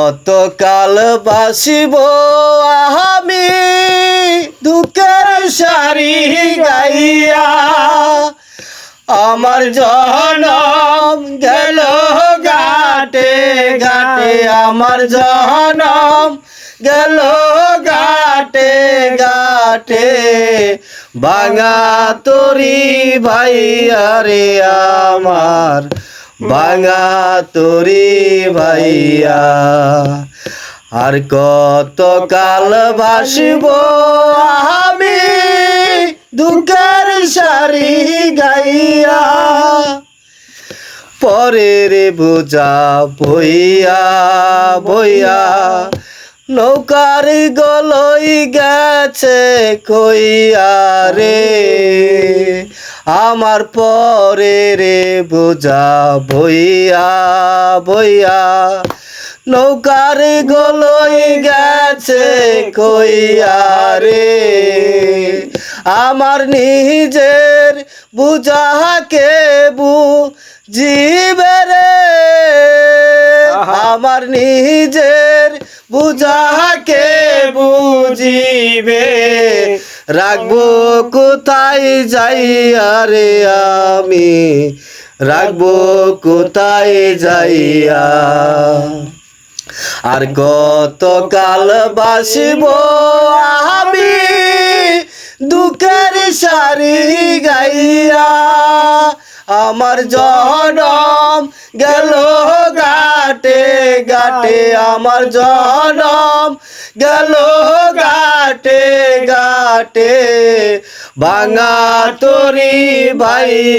কতকাল বাসিব আমি? দুঃখের সারি গাইয়া আমার জনম গেল ঘাটে ঘাটে আমার জনম গেল ঘাটে ঘাটে। বাঙা তরি ভাইয়া রে আমার বাঙা তরি ভাইয়া, আর কত কাল ভাসব আমি দুঃখের সারি গাইয়া। পরের বোঝা বইয়া বইয়া, নৌকার গলই গেছে কইয়া রে। আমার পরে রে বোঝা বইয়া বইয়া। নৌকার গলই গেছে কইয়া রে। আমার নিজের বুঝাকে বু জীবে রে। আমার নিজের বুঝাকে বুঝিবে রাখব কোথায় যাইয়া রে আমি রাখব কোথায় যাইয়া আর কত কাল বাসিব আমি? দুঃখের সারি গাইয়া আমার জনম গেল গাটে গাটে আমার জনম গেল গাটে গাটে ভাঙা তরি ভাইয়া